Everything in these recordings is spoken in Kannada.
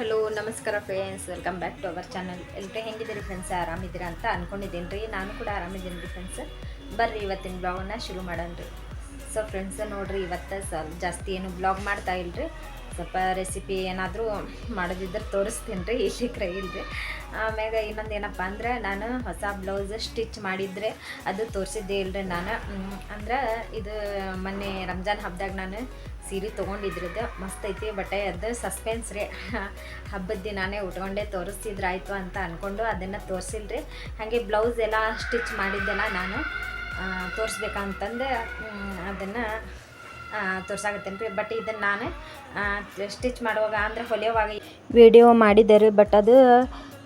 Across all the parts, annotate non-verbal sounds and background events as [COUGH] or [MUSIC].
ಹಲೋ, ನಮಸ್ಕಾರ friends welcome back to our channel ಎಲ್ಲರೂ ಹೆಂಗಿದ್ದೀರಿ ಫ್ರೆಂಡ್ಸ್ ಆರಾಮಿದ್ದೀರಾ ಅಂತ ಅನ್ಕೊಂಡಿದ್ದೀನಿ ರೀ ನಾನು ಕೂಡ ಆರಾಮಿದ್ದೀನಿ ರೀ ಫ್ರೆಂಡ್ಸ್ ಬರ್ರಿ, ಇವತ್ತಿನ ಬ್ಲಾಗನ್ನ ಶುರು ಮಾಡೋಣ ರೀ ಸೊ ಫ್ರೆಂಡ್ಸ್ ನೋಡಿರಿ, ಇವತ್ತು ಸ್ವಲ್ಪ ಜಾಸ್ತಿ ಏನು ಬ್ಲಾಗ್ ಮಾಡ್ತಾ ಇಲ್ರಿ. ಸ್ವಲ್ಪ ರೆಸಿಪಿ ಏನಾದರೂ ಮಾಡೋದಿದ್ರೆ ತೋರಿಸ್ತೀನಿ ರೀ ಇಲ್ಲಿಕ್ರೆ ಇಲ್ರಿ. ಆಮ್ಯಾಗ ಇನ್ನೊಂದು ಏನಪ್ಪ ಅಂದ್ರೆ, ನಾನು ಹೊಸ ಬ್ಲೌಸ್ ಸ್ಟಿಚ್ ಮಾಡಿದರೆ ಅದು ತೋರಿಸಿದ್ದೆ ಇಲ್ರಿ ನಾನು. ಅಂದ್ರೆ ಇದು ಮೊನ್ನೆ ರಂಜಾನ್ ಹಬ್ಬದಾಗ ನಾನು ಸೀರೆ ತೊಗೊಂಡಿದ್ರದ್ದು ಮಸ್ತ್ ಐತಿ ಬಟ್ ಅದು ಸಸ್ಪೆನ್ಸ್ ರೀ. [LAUGHS] ಹಬ್ಬದ ದಿನಾನೇ ಉಟ್ಕೊಂಡೆ ತೋರಿಸ್ತಿದ್ರಾಯ್ತು ಅಂತ ಅಂದ್ಕೊಂಡು ಅದನ್ನು ತೋರಿಸಿಲ್ರಿ. ಹಾಗೆ ಬ್ಲೌಸ್ ಎಲ್ಲ ಸ್ಟಿಚ್ ಮಾಡಿದ್ದೆಲ್ಲ ನಾನು ತೋರಿಸ್ಬೇಕಂತಂದು ಅದನ್ನು ತೋರ್ಸಾಕತ್ತೇನೆ ರೀ ಬಟ್ ಇದನ್ನು ನಾನು ಸ್ಟಿಚ್ ಮಾಡುವಾಗ ಅಂದರೆ ಹೊಲಿಯೋವಾಗ ವಿಡಿಯೋ ಮಾಡಿದ್ದೆ ರೀ ಬಟ್ ಅದು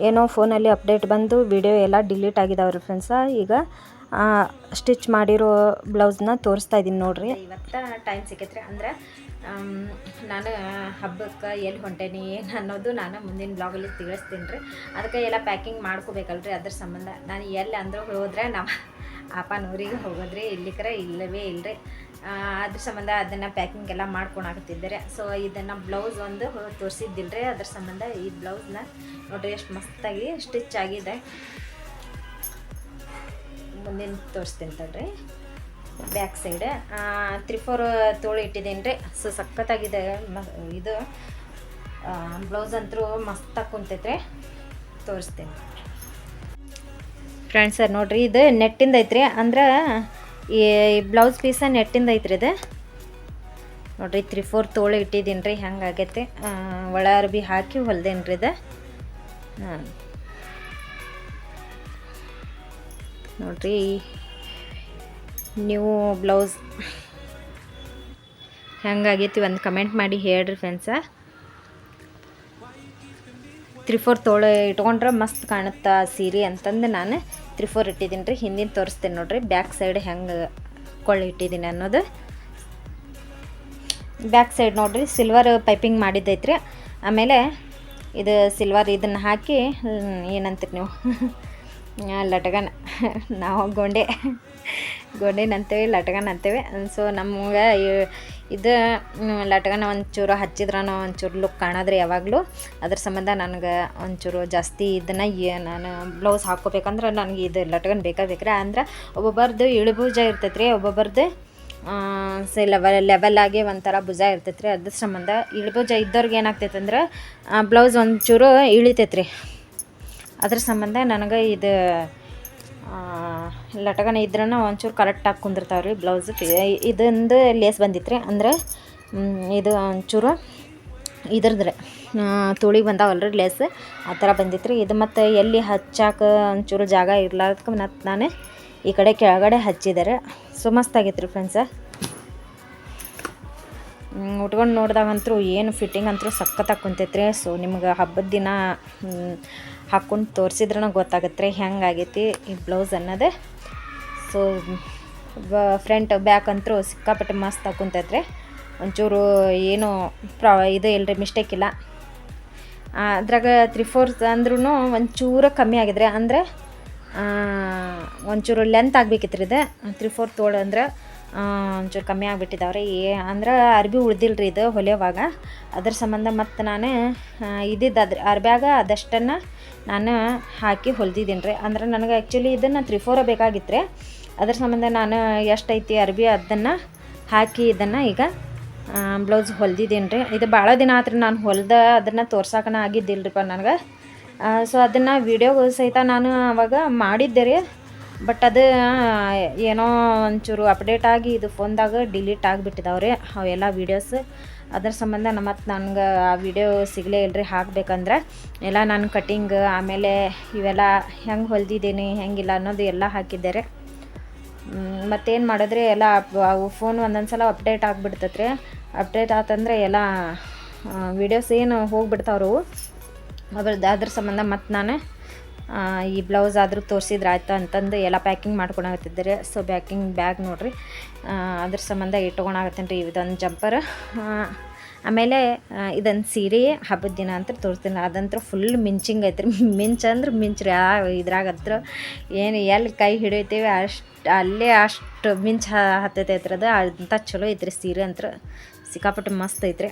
ಏನೋ ಫೋನಲ್ಲಿ ಅಪ್ಡೇಟ್ ಬಂದು ವಿಡಿಯೋ ಎಲ್ಲ ಡಿಲೀಟ್ ಆಗಿದಾವೆ ರೀ ಫ್ರೆಂಡ್ಸ ಈಗ ಸ್ಟಿಚ್ ಮಾಡಿರೋ ಬ್ಲೌಸ್ನ ತೋರಿಸ್ತಾ ಇದ್ದೀನಿ ನೋಡ್ರಿ. ಇವತ್ತು ಟೈಮ್ ಸಿಕ್ಕೈತ್ರಿ ಅಂದ್ರೆ ನಾನು ಹಬ್ಬಕ್ಕೆ ಎಲ್ಲಿ ಹೊಂಟೇನಿ, ಏನು ಅನ್ನೋದು ನಾನು ಮುಂದಿನ ಬ್ಲಾಗಲ್ಲಿ ತಿಳಿಸ್ತೀನಿ ರೀ ಅದಕ್ಕೆ ಎಲ್ಲ ಪ್ಯಾಕಿಂಗ್ ಮಾಡ್ಕೋಬೇಕಲ್ರಿ ಅದ್ರ ಸಂಬಂಧ. ನಾನು ಎಲ್ಲಿ ಅಂದ್ರೆ ಹೋದ್ರೆ ನಮ್ಮ ಅಪ್ಪನೂರಿಗೆ ಹೋಗೋದ್ರಿ ಇಲ್ಲಿಕ್ರೆ ಇಲ್ಲವೇ ಇಲ್ಲರಿ ಅದ್ರ ಸಂಬಂಧ ಅದನ್ನು ಪ್ಯಾಕಿಂಗ್ ಎಲ್ಲ ಮಾಡ್ಕೊಳಕತ್ತಿದ್ದಾರೆ ಸೊ ಇದನ್ನು ಬ್ಲೌಸ್ ಒಂದು ತೋರಿಸಿದ್ದಿಲ್ರಿ. ಅದ್ರ ಸಂಬಂಧ ಈ ಬ್ಲೌಸ್ನ ನೋಡ್ರಿ, ಎಷ್ಟು ಮಸ್ತಾಗಿ ಸ್ಟಿಚ್ ಆಗಿದೆ. ಮುಂದಿನ ತೋರಿಸ್ತೀನಿ ತಡ್ರಿ. ಬ್ಯಾಕ್ ಸೈಡ್ ತ್ರೀ ಫೋರ್ ತೋಳು ಇಟ್ಟಿದ್ದೀನಿ ರೀ. ಸೊ ಸಖತ್ತಾಗಿದೆ. ಇದು ಬ್ಲೌಸ್ ಅಂತೂ ಮಸ್ತಾಗಿ ಕುಂತೈತ್ರಿ ತೋರಿಸ್ತೀನಿ. ಫ್ರೆಂಡ್ಸ್ ನೋಡಿರಿ, ಇದು ನೆಟ್ಟಿಂದ ಐತ್ರಿ. ಅಂದ್ರೆ, ಈ ಬ್ಲೌಸ್ ಪೀಸ ನೆಟ್ಟಿಂದ ಐತ್ರಿ ಇದು. ನೋಡಿರಿ ತ್ರೀ ಫೋರ್ ತೋಳು ಇಟ್ಟಿದ್ದೀನಿ ರೀ. ಹೆಂಗಾಗೈತೆ. ಒಳ ಅರ್ಬಿ ಹಾಕಿ ಹೊಲ್ದೇನ್ರಿ ಇದು. ಹಾಂ ನೋಡ್ರಿ. ನೀವು ಬ್ಲೌಸ್. ಹೆಂಗಾಗೈತಿ ಒಂದು ಕಮೆಂಟ್ ಮಾಡಿ ಹೇಳ್ರಿ ಫ್ರೆಂಡ್ಸ ತ್ರೀ ಫೋರ್ ತೋಳೆ ಇಟ್ಕೊಂಡ್ರೆ ಮಸ್ತ್ ಕಾಣುತ್ತೆ ಸೀರೆ ಅಂತಂದು ನಾನು ತ್ರೀ ಫೋರ್ ಇಟ್ಟಿದ್ದೀನಿ ರೀ. ಹಿಂದಿನ ತೋರಿಸ್ತೀನಿ ನೋಡ್ರಿ. ಬ್ಯಾಕ್ ಸೈಡ್ ಹೆಂಗೆ ಕೊಳ್ಳಿ ಇಟ್ಟಿದ್ದೀನಿ ಅನ್ನೋದು. ಬ್ಯಾಕ್ ಸೈಡ್ ನೋಡ್ರಿ ಸಿಲ್ವರ್ ಪೈಪಿಂಗ್ ಮಾಡಿದ್ದೈತ್ರಿ. ಆಮೇಲೆ ಇದು ಸಿಲ್ವರ್ ಇದನ್ನು ಹಾಕಿ ಏನಂತೀರಿ ನೀವು? [LAUGHS] ಲಟಗನ್. ನಾವು ಗೊಂಡೆ. ಗೊಂಡೆನ ಅಂತೇವೆ ಲಟಗನ್ ಅಂತೇವೆ ಸೊ ನಮ್ಗೆ ಇದು ಲಟಗನ ಒಂಚೂರು ಹಚ್ಚಿದ್ರನೋ ಒಂಚೂರು ಲುಕ್ ಕಾಣದ್ರಿ ಯಾವಾಗಲೂ. ಅದ್ರ ಸಂಬಂಧ ನನಗೆ ಒಂಚೂರು ಜಾಸ್ತಿ ಇದನ್ನು ನಾನು ಬ್ಲೌಸ್ ಹಾಕ್ಕೋಬೇಕಂದ್ರೆ ನನಗೆ ಇದು ಲಟಗನ್ ಬೇಕಾ ಬೇಕ್ರಿ. ಅಂದ್ರೆ ಒಬ್ಬೊಬ್ಬರದು ಇಳುಭುಜ ಇರ್ತೈತೆ ರೀ ಒಬ್ಬೊಬ್ಬರದ್ದು ಸೊ ಲೆವೆಲ್ ಲೆವೆಲ್ ಆಗಿ ಒಂಥರ ಭುಜ ಇರ್ತೈತೆ ಅದ್ರ ಸಂಬಂಧ ಇಳುಭುಜ ಇದ್ದವ್ರಿಗೆ ಏನಾಗ್ತೈತೆ ಅಂದ್ರೆ ಬ್ಲೌಸ್ ಒಂಚೂರು ಇಳಿತೈತೆ ಅದ್ರ ಸಂಬಂಧ ನನಗೆ ಇದು ಲಟಗನ ಇದ್ರೂ ಒಂಚೂರು ಕರೆಕ್ಟಾಗಿ ಕುಂದಿರ್ತಾವೆ ರೀ ಬ್ಲೌಸ್ ಇದೊಂದು ಲೇಸ್ ಬಂದಿತ್ತು ರೀ ಅಂದ್ರೆ ಇದು ಒಂಚೂರು ಇದ್ರದ್ರೆ. ತುಳಿ ಬಂದಾವಲ್ಲ ರೀ ಲೇಸ್ ಆ ಥರ ಬಂದಿತ್ತು ಇದು ಮತ್ತು ಎಲ್ಲಿ ಹಚ್ಚಾಕ ಒಂಚೂರು ಜಾಗ ಇರ್ಲಾರ್ದಕ್ಕೆ ಮತ್ತು ನಾನು ಈ ಕಡೆ ಕೆಳಗಡೆ ಹಚ್ಚಿದ್ದಾರೆ ಸೊ ಮಸ್ತಾಗಿತ್ತು ರೀ ಫ್ರೆಂಡ್ಸ ಉಟ್ಕೊಂಡು ನೋಡಿದಾಗಂತೂ ಏನು ಫಿಟ್ಟಿಂಗ್ ಅಂತೂ ಸಖತ್ತಾಗಿ ಕುಂತೈತ್ರಿ. ಸೊ ನಿಮ್ಗೆ ಹಬ್ಬದ ದಿನ ಹಾಕ್ಕೊಂಡು ತೋರಿಸಿದ್ರೂ ಗೊತ್ತಾಗುತ್ತೆ ಹೆಂಗಾಗೈತಿ ಈ ಬ್ಲೌಸ್ ಅನ್ನೋದೇ. ಸೊ ಫ್ರಂಟ್ ಬ್ಯಾಕ್ ಅಂತೂ ಸಿಕ್ಕಾಪಟ್ಟೆ ಮಸ್ತ್ ಕುಂತೈತ್ರಿ ಒಂಚೂರು ಏನು ಪ್ರಾ, ಇದು ಇಲ್ಲರಿ ಮಿಸ್ಟೇಕ್ ಇಲ್ಲ. ಅದ್ರಾಗ ತ್ರೀ ಫೋರ್ತ್ ಅಂದ್ರೂ ಒಂಚೂರು ಕಮ್ಮಿ ಆಗಿದ್ರೆ ಅಂದರೆ ಒಂಚೂರು ಲೆಂತ್ ಆಗಬೇಕಿತ್ತು ರೀ ಇದು. ತ್ರೀ ಫೋರ್ ತೋಳು ಅಂದ್ರೆ ಒಂಚೂರು ಕಮ್ಮಿ ಆಗಿಬಿಟ್ಟಿದ್ದಾವ್ರಿ ಏ, ಅಂದ್ರೆ ಅರ್ಬಿ ಉಳ್ದಿಲ್ಲ ರೀ ಇದು ಹೊಲಿಯೋವಾಗ. ಅದ್ರ ಸಂಬಂಧ ಮತ್ತು ನಾನು ಇದ್ದಿದ್ದು ಅದ್ರ ಅರ್ಬ್ಯಾಗ ಅದಷ್ಟನ್ನು ನಾನು ಹಾಕಿ ಹೊಲ್ದಿದ್ದೀನಿ ರೀ. ಅಂದ್ರೆ ನನಗೆ ಆ್ಯಕ್ಚುಲಿ ಇದನ್ನು ತ್ರೀ ಫೋರ ಬೇಕಾಗಿತ್ತು ರೀ ಅದ್ರ ಸಂಬಂಧ ನಾನು ಎಷ್ಟೈತಿ ಅರ್ಬಿ ಅದನ್ನು ಹಾಕಿ ಇದನ್ನು ಈಗ ಬ್ಲೌಸ್ ಹೊಲ್ದಿದ್ದೀನಿ ರೀ. ಇದು ಭಾಳ ದಿನ ಆತ್ರಿ ನಾನು ಹೊಲ್ದ ಅದನ್ನು ತೋರ್ಸಕ್ಕನ ಆಗಿದ್ದಿಲ್ಲರಿಪ್ಪ ನನಗೆ. ಸೊ ಅದನ್ನು ವೀಡಿಯೋ ಸಹಿತ ನಾನು ಅವಾಗ ಮಾಡಿದ್ದೆ ರೀ. ಬಟ್ ಅದು ಏನೋ ಒಂಚೂರು ಅಪ್ಡೇಟ್ ಆಗಿ ಇದು ಫೋನ್ದಾಗ ಡಿಲೀಟ್ ಆಗಿಬಿಟ್ಟಿದಾವೆ ರೀ. ಅವೆಲ್ಲ ವೀಡಿಯೋಸ್ ಅದ್ರ ಸಂಬಂಧ ನಮ್ಮ ಮತ್ತು ನನಗೆ ಆ ವಿಡಿಯೋ ಸಿಗಲೇ ಇಲ್ಲರಿ ಹಾಕ್ಬೇಕಂದ್ರೆ. ಎಲ್ಲ ನಾನು ಕಟಿಂಗ್ ಆಮೇಲೆ ಇವೆಲ್ಲ ಹೆಂಗೆ ಹೊಲ್ದಿದ್ದೀನಿ, ಹೆಂಗಿಲ್ಲ ಅನ್ನೋದು ಎಲ್ಲ ಹಾಕಿದ್ದಾರೆ. ಮತ್ತೇನು ಮಾಡಿದ್ರೆ, ಎಲ್ಲ ಅವು ಫೋನ್ ಒಂದೊಂದು ಸಲ ಅಪ್ಡೇಟ್ ಆಗಿಬಿಡ್ತತ್ರಿ. ಅಪ್ಡೇಟ್ ಆತಂದ್ರೆ ಎಲ್ಲ ವಿಡಿಯೋಸ್ ಏನು ಹೋಗ್ಬಿಡ್ತಾವ್ರು ಅದ್ರದ್ದು ಅದ್ರ ಸಂಬಂಧ ಮತ್ತು ನಾನು ಈ ಬ್ಲೌಸ್ ಆದರೂ ತೋರಿಸಿದ್ರೆ ಆಯ್ತು ಅಂತಂದು ಎಲ್ಲ ಪ್ಯಾಕಿಂಗ್ ಮಾಡ್ಕೊಳಕತ್ತಿದ್ದಾರೆ. ಸೊ ಪ್ಯಾಕಿಂಗ್ ಬ್ಯಾಗ್ ನೋಡ್ರಿ. ಅದ್ರ ಸಂಬಂಧ ಇಟ್ಕೊಳಕತ್ತೀನಿ ರೀ ಇದೊಂದು ಜಂಪರ್ ಆಮೇಲೆ ಇದೊಂದು ಸೀರೆ ಹಬ್ಬದ ದಿನ ಅಂತ ತೋರಿಸ್ತೀನಿ. ಅದಂತೂ ಫುಲ್ ಮಿಂಚಿಂಗ್ ಐತ್ರಿ. ಮಿಂಚ್ ಅಂದ್ರೆ ಮಿಂಚ್ರಿ ಆ, ಇದ್ರಾಗ ಹತ್ರ ಏನು ಎಲ್ಲಿ ಕೈ ಹಿಡಿತೀವಿ ಅಷ್ಟು, ಅಲ್ಲೇ ಅಷ್ಟು ಮಿಂಚ್ ಹತ್ತೈತೆ ಐತ್ರದ ಅಂಥ ಚಲೋ ಐತ್ರಿ ಸೀರೆ ಅಂತ ಸಿಕ್ಕಾಪಟ್ಟೆ ಮಸ್ತ್ ಐತ್ರಿ.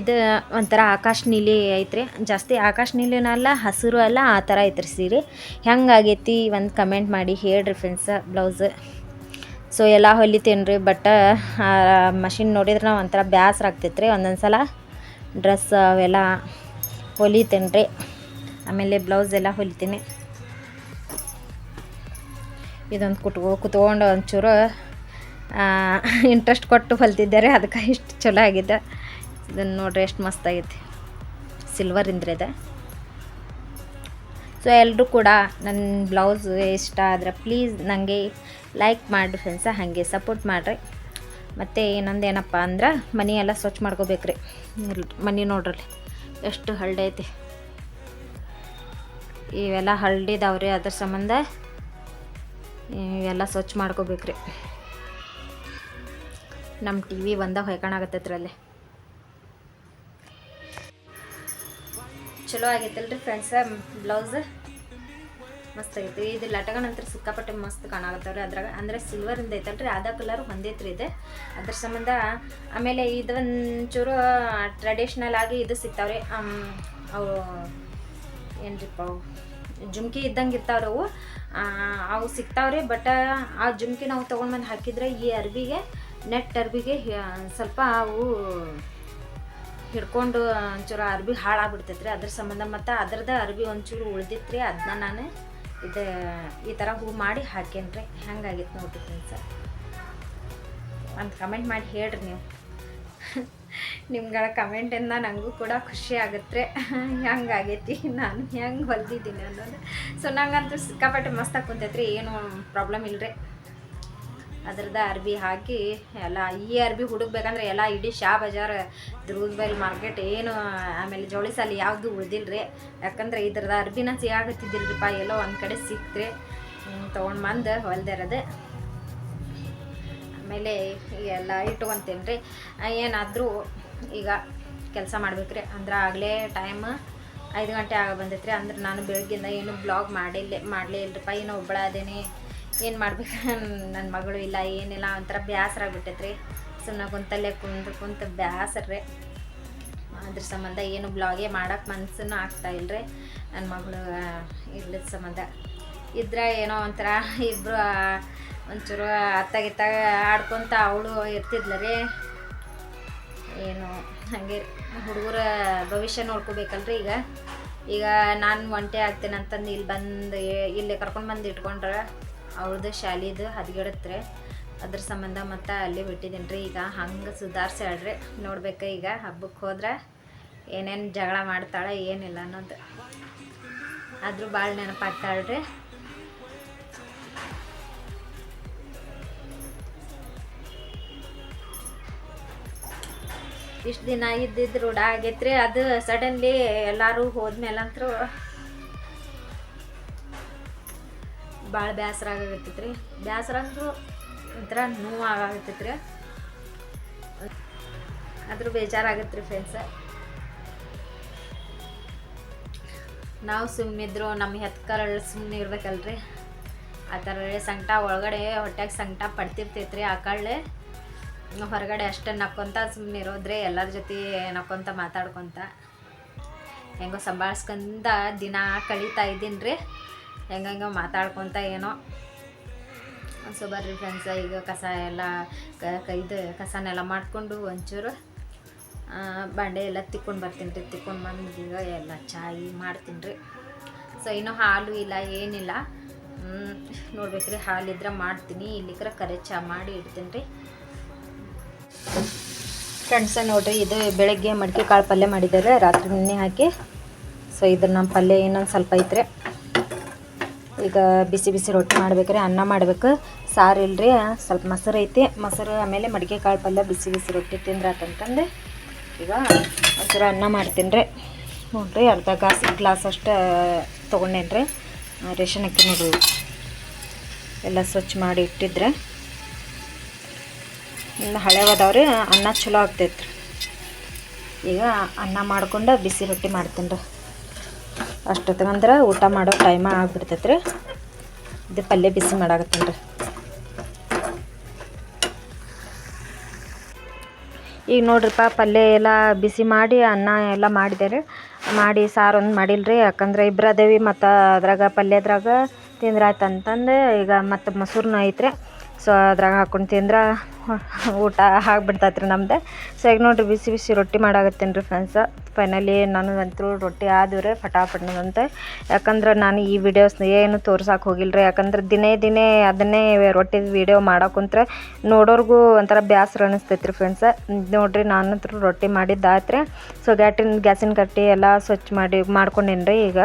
ಇದು ಒಂಥರ ಆಕಾಶ ನೀಲಿ ಐತ್ರಿ. ಜಾಸ್ತಿ ಆಕಾಶ ನೀಲಿನಲ್ಲ ಹಸಿರು ಅಲ್ಲ, ಆ ಥರ ಐತ್ರಿ ಸೀರೆ. ಹೆಂಗಾಗೈತಿ ಒಂದು ಕಮೆಂಟ್ ಮಾಡಿ ಹೇಳ್ರಿ ಫ್ರೆಂಡ್ಸ ಬ್ಲೌಸ್ ಸೊ ಎಲ್ಲ ಹೊಲಿತೀನಿ ರೀ ಬಟ್ ಮಷಿನ್ ನೋಡಿದ್ರೆ ನಾವು ಒಂಥರ ಬ್ಯಾಸ್ರ ಆಗ್ತೈತ್ರಿ. ಒಂದೊಂದು ಸಲ ಡ್ರೆಸ್ ಅವೆಲ್ಲ ಹೊಲಿತೀನಿ ರೀ ಆಮೇಲೆ ಬ್ಲೌಸ್ ಎಲ್ಲ ಹೊಲಿತೀನಿ. ಇದೊಂದು ಕುಟ್ಕೊ, ಕುತ್ಕೊಂಡು ಒಂಚೂರು ಇಂಟ್ರೆಸ್ಟ್ ಕೊಟ್ಟು ಹೊಲ್ತಿದ್ದಾರೆ, ಅದಕ್ಕೆ ಇಷ್ಟು ಚಲೋ ಆಗಿದೆ. ಇದನ್ನು ನೋಡ್ರಿ ಎಷ್ಟು ಮಸ್ತಾಗೈತಿ ಸಿಲ್ವರ್ ಇಂದ್ರೆ ಇದೆ. ಸೊ ಎಲ್ಲರೂ ಕೂಡ ನನ್ನ ಬ್ಲೌಸ್ ಇಷ್ಟ ಆದರೆ ಪ್ಲೀಸ್ ನನಗೆ ಲೈಕ್ ಮಾಡಿರಿ ಫ್ರೆಂಡ್ಸ ಹಾಗೆ ಸಪೋರ್ಟ್ ಮಾಡಿರಿ. ಮತ್ತು ಇನ್ನೊಂದು ಏನಪ್ಪ ಅಂದ್ರೆ ಮನೆ ಎಲ್ಲ ಸ್ವಚ್ಛ ಮಾಡ್ಕೋಬೇಕ್ರಿ. ಮನೆ ನೋಡ್ರಲ್ಲಿ ಎಷ್ಟು ಹಳ್ಳಿ ಐತಿ. ಇವೆಲ್ಲ ಹಳ್ಳಿದಾವ್ರಿ, ಅದ್ರ ಸಂಬಂಧ ಇವೆಲ್ಲ ಸ್ವಚ್ಛ ಮಾಡ್ಕೋಬೇಕ್ರಿ. ನಮ್ಮ ಟಿ ವಿ ಬಂದಾಗ ಹೊಯ್ಕೊಳಾಗತ್ತೈತ್ರಿ ಅಲ್ಲಿ ಚಲೋ ಆಗೈತಲ್ರಿ ಫ್ರೆಂಡ್ಸ ಬ್ಲೌಸ್ ಮಸ್ತ್ ಆಗೈತಿ ಇದು ಲಟಗನ್ ಅಂತ ಸಿಕ್ಕಾಪಟ್ಟೆ ಮಸ್ತ್ ಕಾಣಾಗತ್ತವ್ರಿ ಅದ್ರಾಗ. ಅಂದ್ರೆ ಸಿಲ್ವರಿಂದ ಐತಲ್ರಿ ಅದ ಕಲರ್ ಹೊಂದೈತ್ರಿ ಇದೆ. ಅದ್ರ ಸಂಬಂಧ, ಆಮೇಲೆ ಇದು ಒಂಚೂರು ಟ್ರೆಡಿಷ್ನಲ್ ಆಗಿ ಇದು ಸಿಗ್ತಾವ್ರಿ. ರೀ ಅವು ಏನ್ರಿಪ್ಪ ಅವು? ಜುಮ್ಕಿ ಇದ್ದಂಗೆ ಇರ್ತಾವ್ರಿ ಅವು. ಅವು ಸಿಗ್ತಾವ್ರಿ ಬಟ್ ಆ ಜುಮ್ಕಿ ನಾವು ತೊಗೊಂಡ್ಬಂದು ಹಾಕಿದ್ರೆ ಈ ಅರ್ಬಿಗೆ ನೆಟ್ ಅರ್ಬಿಗೆ ಸ್ವಲ್ಪ ಅವು ಹಿಡ್ಕೊಂಡು ಒಂಚೂರು ಅರ್ಬಿ ಹಾಳಾಗ್ಬಿಡ್ತೈತ್ರಿ. ಅದ್ರ ಸಂಬಂಧ ಮತ್ತು ಅದ್ರದ್ದು ಅರ್ಬಿ ಒಂಚೂರು ಉಳ್ದಿತ್ರಿ. ಅದನ್ನ ನಾನು ಇದು, ಈ ಥರ ಹೂ ಮಾಡಿ ಹಾಕೇನ್ರಿ. ಹೆಂಗಾಗಿತ್ತು ನೋಡ್ರಿ ಫ್ರೆಂಡ್ಸ. ಒಂದು ಕಮೆಂಟ್ ಮಾಡಿ ಹೇಳ್ರಿ ನೀವು. [LAUGHS] ನಿಮ್ಗಳ ಕಮೆಂಟಿಂದ ನನಗೂ ಕೂಡ ಖುಷಿ ಆಗುತ್ತೆ. [LAUGHS] ಹೆಂಗಾಗೈತಿ? ನಾನು ಹೆಂಗೆ ಹೊಲ್ದಿದ್ದೀನಿ ಅನ್ನೋದು. ಸೊ ನಂಗಂತೂ ಸಿಕ್ಕಾಪಟ್ಟೆ ಮಸ್ತಾಗಿ ಕುಂತೈತ್ರಿ. ಏನು ಪ್ರಾಬ್ಲಮ್ ಇಲ್ಲರಿ ಅದ್ರದ್ದು ಅರ್ಬಿ ಹಾಕಿ ಎಲ್ಲ ಈ ಅರ್ಬಿ ಹುಡುಕ್ಬೇಕಂದ್ರೆ ಎಲ್ಲ ಇಡೀ ಶಾ ಬಜಾರ್ ದುರ್ಗಬೈಲ್ ಮಾರ್ಕೆಟ್ ಏನು, ಆಮೇಲೆ ಜವಳಿ ಸಾಲಿ ಯಾವುದು ರೀ ಯಾಕಂದ್ರೆ ಇದ್ರದ್ದು ಅರ್ಬಿನ ಸಿಗಾಗತ್ತಿದ್ದಿಲ್ರಿಪ್ಪ ಎಲ್ಲೋ ಒಂದು ಕಡೆ ಸಿಕ್ತ್ರಿ. ತೊಗೊಂಡು ಬಂದು ಹೊಲ್ದಿರೋದು ಆಮೇಲೆ ಎಲ್ಲ ಇಟ್ಕೊತೀನಿ ರೀ ಏನಾದರೂ ಈಗ ಕೆಲಸ ಮಾಡ್ಬೇಕ್ರಿ. ಅಂದ್ರೆ ಆಗಲೇ ಟೈಮ್ ಐದು ಗಂಟೆ ಆಗ ಬಂದೈತ್ರಿ. ಅಂದ್ರೆ ನಾನು ಬೆಳಗ್ಗಿಂದ ಏನು ಬ್ಲಾಗ್ ಮಾಡಿಲ್ಲ, ಮಾಡಲೇ ಇಲ್ಲರಿಪ್ಪ ಏನೋ ಒಬ್ಬಳ ಅದೇನೆ. ಏನು ಮಾಡ್ಬೇಕು? [LAUGHS] ನನ್ನ ಮಗಳು ಇಲ್ಲ, ಏನಿಲ್ಲ, ಒಂಥರ ಬೇಸರ ಆಗ್ಬಿಟ್ಟೈತ್ರಿ ಸುಮ್ಮನೆ ಕುಂತಲ್ಲೇ ಕುಂತು ಕುಂತು ಬೇಸರ ರೀ ಅದ್ರ ಸಂಬಂಧ ಏನು ಬ್ಲಾಗೇ ಮಾಡೋಕೆ ಮನ್ಸನ್ನು ಆಗ್ತಾ ಇಲ್ರಿ. ನನ್ನ ಮಗಳು ಇರ್ಲಿದ ಸಂಬಂಧ. ಇದ್ರೆ ಏನೋ ಒಂಥರ ಇಬ್ಬರು ಒಂಚೂರು ಅತ್ತಾಗಿತ್ತಾಗ ಆಡ್ಕೊತ ಅವಳು ಇರ್ತಿದ್ಲ ರೀ ಏನು, ಹಾಗೆ ಹುಡುಗರ ಭವಿಷ್ಯ ನೋಡ್ಕೋಬೇಕಲ್ರಿ ಈಗ. ಈಗ ನಾನು ಒಂಟೆ ಆಗ್ತೇನೆ ಅಂತಂದು ಇಲ್ಲಿ ಬಂದು ಇಲ್ಲಿ ಕರ್ಕೊಂಡು ಬಂದು ಇಟ್ಕೊಂಡ್ರೆ. ಅವ್ರದ್ದು ಶಾಲಿದು ಹದಗೆಡತ್ರೆ ಅದ್ರ ಸಂಬಂಧ ಮತ್ತೆ ಅಲ್ಲಿ ಬಿಟ್ಟಿದ್ದೀನಿ ರೀ ಈಗ ಹಂಗೆ ಸುಧಾರಿಸಿ ಹೇಳ್ರಿ. ನೋಡ್ಬೇಕು ಈಗ ಹಬ್ಬಕ್ಕೆ ಹೋದ್ರೆ ಏನೇನು ಜಗಳ ಮಾಡ್ತಾಳೆ ಏನಿಲ್ಲ ಅನ್ನೋದು. ಆದರೂ ಭಾಳ ನೆನಪಾಗ್ತಾಳ್ರಿ ಇಷ್ಟು ದಿನ ಇದ್ದಿದ್ದು ರೂಢ ಆಗೈತ್ರಿ. ಅದು ಸಡನ್ಲಿ ಎಲ್ಲರೂ ಹೋದ್ಮೇಲಂತರೂ ಭಾಳ ಬೇಸರ ಆಗತ್ತೈತ್ರಿ ಬೇಸರ ಅಂದ್ರೆ ಒಂಥರ ನೋವು ಆಗತ್ತೈತ್ರಿ ಆದರೂ ಬೇಜಾರಾಗತ್ತೆ ರೀ ಫ್ರೆಂಡ್ಸ ನಾವು ಸುಮ್ಮನಿದ್ರು ನಮ್ಮ ಹೆತ್ಕರಳು ಸುಮ್ಮನೆ ಇರ್ಬೇಕಲ್ರಿ. ಆ ಥರ ಸಂಕಟ ಒಳಗಡೆ ಹೊಟ್ಟೆಗೆ ಸಂಕಟ ಪಡ್ತಿರ್ತೈತ್ರಿ ಆ ಕಳ್ಳೆ. ಹೊರಗಡೆ ಅಷ್ಟೇ ನಕ್ಕೊಂತ ಸುಮ್ಮನೆ ಇರೋದ್ರೆ ಎಲ್ಲರ ಜೊತೆ ನಕ್ಕೊಂತ ಮಾತಾಡ್ಕೊತ ಹೆಂಗೋ ಸಂಭಾಳಿಸ್ಕೊಂತ ದಿನ ಕಳೀತಾ ಇದ್ದೀನಿ ರೀ ಹೆಂಗಂಗೋ ಮಾತಾಡ್ಕೊತ ಏನೋ. ಸೊ ಬರ್ರಿ ಫ್ರೆಂಡ್ಸ ಈಗ ಕಸ ಎಲ್ಲ ಇದು ಕಸನೆಲ್ಲ ಮಾಡಿಕೊಂಡು ಒಂಚೂರು ಬಾಂಡೆ ಎಲ್ಲ ತಿಕ್ಕೊಂಡು ಬರ್ತೀನಿ ರೀ, ತಿಕ್ಕೊಂಡು ಬಂದು ಈಗ ಎಲ್ಲ ಚಾಯಿ ಮಾಡ್ತೀನಿ ರೀ. ಸೊ ಇನ್ನೂ ಹಾಲು ಇಲ್ಲ, ಏನಿಲ್ಲ. ನೋಡ್ಬೇಕ್ರಿ, ಹಾಲಿದ್ರೆ ಮಾಡ್ತೀನಿ, ಇಲ್ಲಿಕ್ರ ಕರೆ ಚಾ ಮಾಡಿ ಇಡ್ತೀನಿ ರೀ. ಫ್ರೆಂಡ್ಸ ನೋಡಿರಿ, ಇದು ಬೆಳಗ್ಗೆ ಮಡಿಕೆ ಕಾಳು ಪಲ್ಯ ಮಾಡಿದ್ದಾರೆ, ರಾತ್ರಿ ನೆನೆ ಹಾಕಿ. ಸೊ ಇದು ನಮ್ಮ ಪಲ್ಯ ಇನ್ನೊಂದು ಸ್ವಲ್ಪ ಐತ್ರಿ. ಈಗ ಬಿಸಿ ಬಿಸಿ ರೊಟ್ಟಿ ಮಾಡ್ಬೇಕ್ರಿ, ಅನ್ನ ಮಾಡ್ಬೇಕು. ಸಾರು ಇಲ್ರಿ, ಸ್ವಲ್ಪ ಮೊಸರು ಐತಿ. ಮೊಸರು ಆಮೇಲೆ ಮಡಿಕೆ ಕಾಳು ಪಲ್ಯ ಬಿಸಿ ಬಿಸಿ ರೊಟ್ಟಿ ತಿಂದ್ರೆ ಆತಂತಂದು ಈಗ ಮೊಸರು ಅನ್ನ ಮಾಡ್ತೀನಿ ರೀ ನೋಡ್ರಿ, ಅರ್ಧ ಗ್ಲಾಸ್ ಗ್ಲಾಸ್ ಅಷ್ಟು ತೊಗೊಂಡೇನು ರೀ ರೇಷನ್ ಅಕ್ಕಿ ನೋಡ್ರಿ ಎಲ್ಲ ಸ್ವಚ್ಛ ಮಾಡಿ ಇಟ್ಟಿದ್ರೆ ಇನ್ನು ಹಳೆವದವ್ರಿ, ಅನ್ನ ಚಲೋ ಆಗ್ತೈತ್ರಿ. ಈಗ ಅನ್ನ ಮಾಡ್ಕೊಂಡು ಬಿಸಿ ರೊಟ್ಟಿ ಮಾಡ್ತೀನಿ ರೀ ಅಷ್ಟೊತ್ತಗಂದ್ರೆ ಊಟ ಮಾಡೋ ಟೈಮ ಆಗ್ಬಿಡ್ತೈತೆ ರೀ ಇದು ಪಲ್ಯ ಬಿಸಿ ಮಾಡಾಕತ್ತೀನಿ ರೀ ಈಗ ನೋಡ್ರಿಪ್ಪ ಪಲ್ಯ ಎಲ್ಲ ಬಿಸಿ ಮಾಡಿ, ಅನ್ನ ಎಲ್ಲ ಮಾಡಿದೆ ರೀ ಮಾಡಿ ಸಾರು ಒಂದು ಮಾಡಿಲ್ಲ ರೀ ಯಾಕಂದ್ರೆ ಇಬ್ಬರದೇವಿ ಮತ್ತು ಅದ್ರಾಗ ಪಲ್ಯದ್ರಾಗ ತಿಂದ್ರೆ ಆಯ್ತು ಅಂತಂದು ಈಗ ಮತ್ತು ಮೊಸರನ್ನ ಐತ್ರಿ. ಸೊ, ಅದ್ರಾಗ ಹಾಕೊಂಡು ತಿಂದ್ರೆ [LAUGHS] ಊಟ ಆಗಿಬಿಡ್ತೈತೆ ರೀ ನಮ್ದು. ಸೊ, ಈಗ ನೋಡಿರಿ, ಬಿಸಿ ಬಿಸಿ ರೊಟ್ಟಿ ಮಾಡಾಕತ್ತೀನಿ ರೀ ಫ್ರೆಂಡ್ಸ ಫೈನಲಿ ನನಗಂತೂ ರೊಟ್ಟಿ ಆದ್ರೆ ರೀ ಫಟಾಫಟ್ನಂತೆ ಯಾಕಂದ್ರೆ ನಾನು ಈ ವಿಡಿಯೋಸ್ನ ಏನು ತೋರ್ಸಕ್ಕೆ ಹೋಗಿಲ್ಲ ರೀ. ಯಾಕಂದ್ರೆ ದಿನೇ ದಿನೇ ಅದನ್ನೇ ರೊಟ್ಟಿ ವಿಡಿಯೋ ಮಾಡೋಕ್ಕಂತ್ರೆ ಕುಂತ್ರೆ ನೋಡೋರ್ಗೂ ಒಂಥರ ಬ್ಯಾಸ್ರ ಅನಿಸ್ತೈತೆ ರೀ ಫ್ರೆಂಡ್ಸ ನೋಡಿರಿ ನಾನು ಅಂತೂ ರೊಟ್ಟಿ ಮಾಡಿದ್ದಾಯ್ತು ಸೊ ಗ್ಯಾಟಿನ ಗ್ಯಾಸಿನ ಕಟ್ಟಿ ಎಲ್ಲ ಸ್ವಚ್ಛ ಮಾಡಿ ಮಾಡ್ಕೊಂಡೇನಿ ರೀ ಈಗ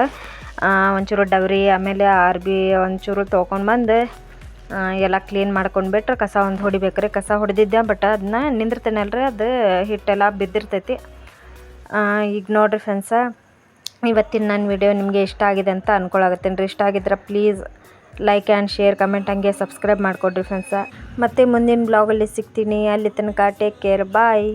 ಒಂಚೂರು ಡಬರಿ ಆಮೇಲೆ ಅರ್ಬಿ ಒಂಚೂರು ತೊಗೊಂಡು ಬಂದು ಎಲ್ಲ ಕ್ಲೀನ್ ಮಾಡ್ಕೊಂಡು ಬಿಟ್ರೆ ಕಸ ಒಂದು ಹೊಡಿಬೇಕ್ರಿ. ಕಸ ಹೊಡೆದಿದ್ದೆ ಬಟ್ ಅದನ್ನ ನಿಂದಿರ್ತೇನಲ್ರಿ, ಅದು ಹಿಟ್ಟೆಲ್ಲ ಬಿದ್ದಿರ್ತೈತಿ. ಈಗ ನೋಡಿರಿ ಫ್ರೆಂಡ್ಸ ಇವತ್ತಿನ ನನ್ನ ವಿಡಿಯೋ ನಿಮಗೆ ಇಷ್ಟ ಆಗಿದೆ ಅಂತ ಅನ್ಕೊಳಕತ್ತೀನಿ ರೀ ಇಷ್ಟ ಆಗಿದ್ರೆ please like and share comment ಹಂಗೆ ಸಬ್ಸ್ಕ್ರೈಬ್ ಮಾಡಿಕೊಡ್ರಿ ಫ್ರೆಂಡ್ಸ ಮತ್ತು ಮುಂದಿನ ಬ್ಲಾಗಲ್ಲಿ ಸಿಗ್ತೀನಿ. ಅಲ್ಲಿ ತನಕ ಟೇಕ್ ಕೇರ್ ಬಾಯ್